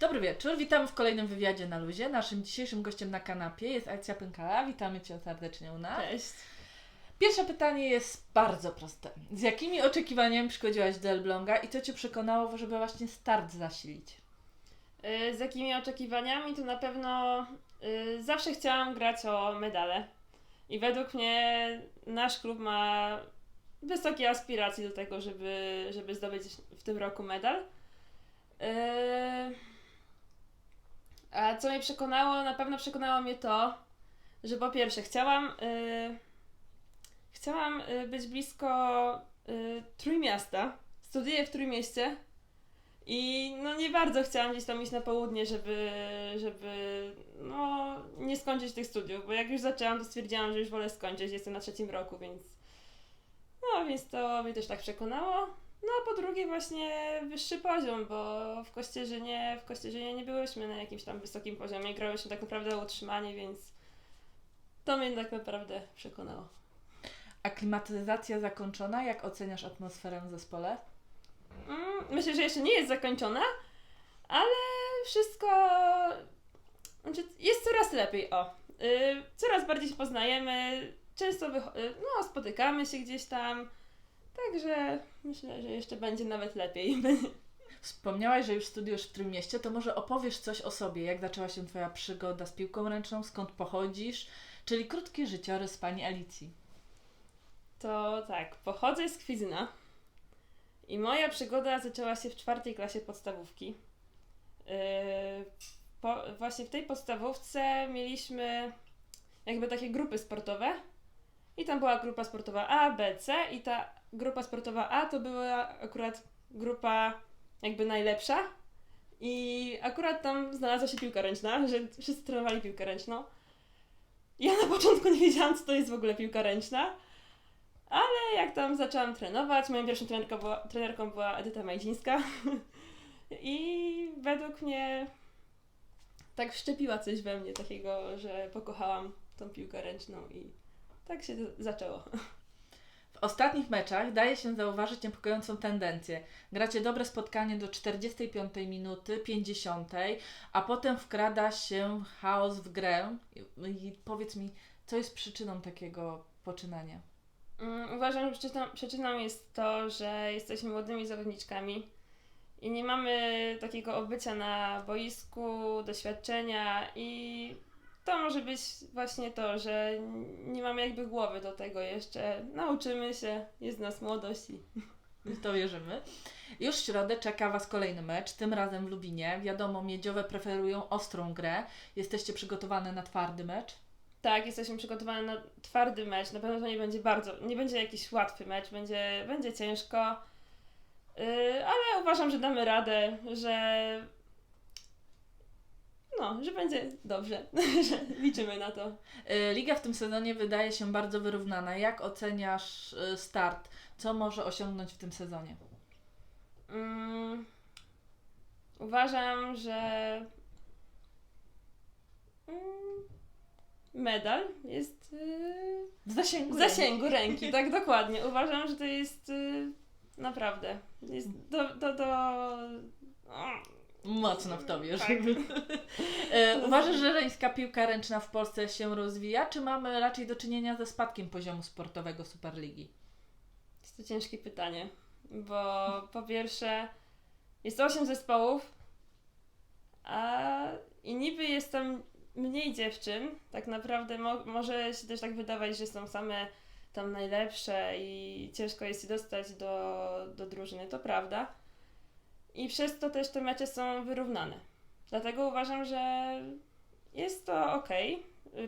Dobry wieczór, witamy w kolejnym wywiadzie na luzie. Naszym dzisiejszym gościem na kanapie jest Alicja Pękala. Witamy Cię serdecznie u nas. Cześć. Pierwsze pytanie jest bardzo proste. Z jakimi oczekiwaniami przychodziłaś do Elbląga i co Cię przekonało, żeby właśnie start zasilić? Y, Z jakimi oczekiwaniami? To na pewno y, zawsze chciałam grać o medale. I według mnie nasz klub ma wysokie aspiracje do tego, żeby, żeby zdobyć w tym roku medal. Y, A co mnie przekonało? Na pewno przekonało mnie to, że po pierwsze chciałam, y, chciałam y, być blisko y, Trójmiasta. Studiuję w Trójmieście. I no nie bardzo chciałam gdzieś tam iść na południe, żeby, żeby no, nie skończyć tych studiów, bo jak już zaczęłam, to stwierdziłam, że już wolę skończyć, jestem na trzecim roku, więc no więc to mnie też tak przekonało. No a po drugie właśnie wyższy poziom, bo w Kościerzynie, w Kościerzynie nie byłyśmy na jakimś tam wysokim poziomie, grałyśmy tak naprawdę o utrzymanie, więc to mnie tak naprawdę przekonało. A klimatyzacja zakończona? Jak oceniasz atmosferę w zespole? Mm, myślę, że jeszcze nie jest zakończona, ale wszystko znaczy jest coraz lepiej. O, y, coraz bardziej się poznajemy, często y, no, spotykamy się gdzieś tam. Także myślę, że jeszcze będzie nawet lepiej. Wspomniałaś, że już studiujesz w Trójmieście, to może opowiesz coś o sobie, jak zaczęła się Twoja przygoda z piłką ręczną, skąd pochodzisz, czyli krótki życiorys Pani Alicji. To tak, pochodzę z Kwizyna i moja przygoda zaczęła się w czwartej klasie podstawówki. Yy, po, właśnie w tej podstawówce mieliśmy jakby takie grupy sportowe i tam była grupa sportowa A, B, C i ta grupa sportowa A to była akurat grupa jakby najlepsza i akurat tam znalazła się piłka ręczna, że wszyscy trenowali piłkę ręczną. Ja na początku nie wiedziałam, co to jest w ogóle piłka ręczna, ale jak tam zaczęłam trenować, moją pierwszą trenerką była, trenerką była Edyta Majdzińska i według mnie tak wszczepiła coś we mnie takiego, że pokochałam tą piłkę ręczną i tak się zaczęło. W ostatnich meczach daje się zauważyć niepokojącą tendencję. Gracie dobre spotkanie do 45 minuty, 50, a potem wkrada się chaos w grę. I, i powiedz mi, co jest przyczyną takiego poczynania? Mm, Uważam, że przyczyną, przyczyną jest to, że jesteśmy młodymi zawodniczkami i nie mamy takiego obycia na boisku, doświadczenia i to może być właśnie to, że nie mamy jakby głowy do tego jeszcze. Nauczymy się, jest nas młodość i W to wierzymy. Już w środę czeka Was kolejny mecz, tym razem w Lubinie. Wiadomo, miedziowe preferują ostrą grę. Jesteście przygotowane na twardy mecz? tak, jesteśmy przygotowane na twardy mecz. Na pewno to nie będzie bardzo, nie będzie jakiś łatwy mecz, będzie, będzie ciężko. Yy, ale uważam, że damy radę, że no, że będzie dobrze, że liczymy na to. Y, Liga w tym sezonie wydaje się bardzo wyrównana. Jak oceniasz y, start? Co może osiągnąć w tym sezonie? Mm, uważam, że mm, medal jest yy, W zasięgu. w zasięgu ręki, tak dokładnie. Uważam, że to jest yy, naprawdę jest do, do, do Mocno w to wierzę. Tak. E, Uważasz, że żeńska piłka ręczna w Polsce się rozwija, czy mamy raczej do czynienia ze spadkiem poziomu sportowego Superligi? Jest to ciężkie pytanie, bo po pierwsze jest 8 zespołów, a i niby jest tam mniej dziewczyn, tak naprawdę mo- może się też tak wydawać, że są same tam najlepsze i ciężko jest się dostać do, do drużyny, to prawda. I przez to też te mecze są wyrównane. Dlatego uważam, że jest to ok,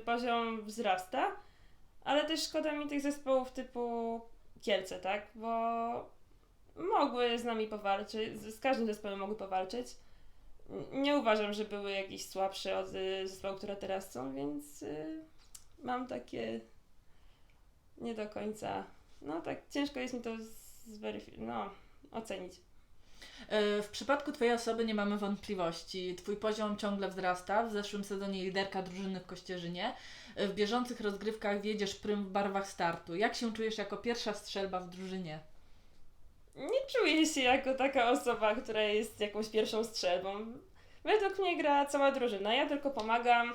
poziom wzrasta, ale też szkoda mi tych zespołów typu Kielce, tak? Bo mogły z nami powalczyć, z każdym zespołem mogły powalczyć. Nie uważam, że były jakieś słabsze od y, zespołów, które teraz są, więc y, mam takie nie do końca. No tak, ciężko jest mi to zweryfikować, no, ocenić. E, W przypadku Twojej osoby nie mamy wątpliwości. Twój poziom ciągle wzrasta. W zeszłym sezonie liderka drużyny w Kościerzynie. E, W bieżących rozgrywkach wiedziesz prym w barwach startu. Jak się czujesz jako pierwsza strzelba w drużynie? Nie czuję się jako taka osoba, która jest jakąś pierwszą strzelbą. według mnie gra cała drużyna. Ja tylko pomagam,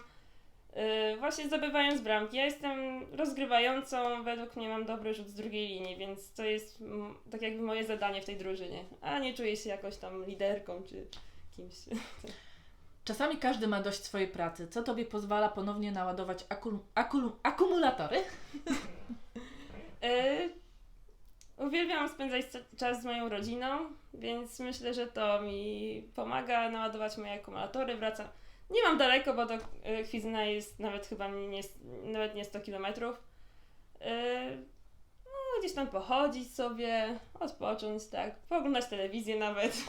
właśnie zdobywając bramki. Ja jestem rozgrywającą, według mnie mam dobry rzut z drugiej linii, więc to jest tak jakby moje zadanie w tej drużynie. A nie czuję się jakoś tam liderką czy kimś. Czasami każdy ma dość swojej pracy. Co tobie pozwala ponownie naładować akul- akul- akumulatory? Yy, uwielbiam spędzać czas z moją rodziną, więc myślę, że to mi pomaga naładować moje akumulatory. Wracam. Nie mam daleko, bo do yy, Kwizna jest nawet chyba nie, nawet nie 100 km. Yy, no, gdzieś tam pochodzić sobie, odpocząć, tak, pooglądać telewizję nawet.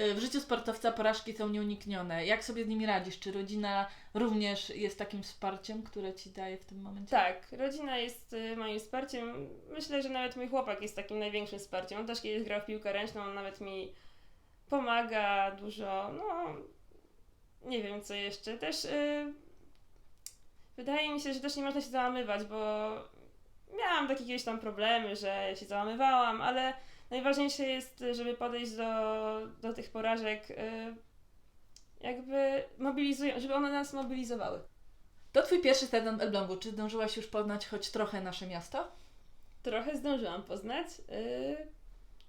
Y, W życiu sportowca porażki są nieuniknione. Jak sobie z nimi radzisz? Czy rodzina również jest takim wsparciem, które ci daje w tym momencie? Tak, rodzina jest y, moim wsparciem. Myślę, że nawet mój chłopak jest takim największym wsparciem. On też kiedyś grał w piłkę ręczną, on nawet mi pomaga dużo. No, nie wiem co jeszcze. Też y, wydaje mi się, że też nie można się załamywać, bo miałam takie jakieś tam problemy, że się załamywałam, ale najważniejsze jest, żeby podejść do, do tych porażek y, jakby mobilizują, żeby one nas mobilizowały. To twój pierwszy sezon w Elblągu. Czy zdążyłaś już poznać choć trochę nasze miasto? Trochę zdążyłam poznać. Yy,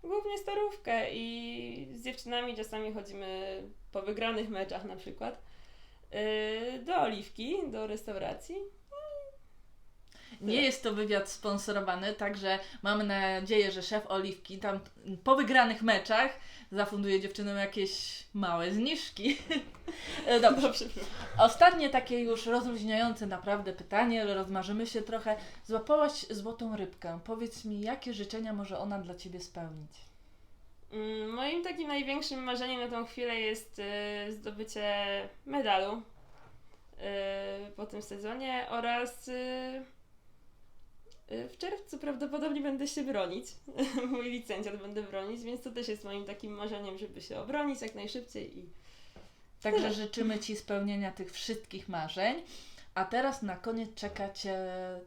głównie starówkę i z dziewczynami czasami chodzimy po wygranych meczach na przykład yy, do Oliwki, do restauracji. Nie jest to wywiad sponsorowany, także mamy nadzieję, że szef Oliwki tam po wygranych meczach zafunduje dziewczynom jakieś małe zniżki. E, Dobrze. Dobrze. Ostatnie takie już rozluźniające naprawdę pytanie, rozmarzymy się trochę. Złapałaś złotą rybkę. Powiedz mi, jakie życzenia może ona dla Ciebie spełnić? Mm, Moim takim największym marzeniem na tą chwilę jest yy, zdobycie medalu yy, po tym sezonie oraz w czerwcu prawdopodobnie będę się bronić. Mój licencjat będę bronić, więc to też jest moim takim marzeniem, żeby się obronić jak najszybciej i Także życzymy Ci spełnienia tych wszystkich marzeń. A teraz na koniec czeka Cię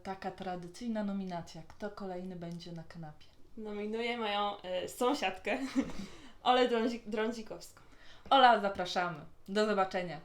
taka tradycyjna nominacja. Kto kolejny będzie na kanapie? nominuję moją y, sąsiadkę Olę Drądzi- Drądzikowską. Ola, zapraszamy. Do zobaczenia.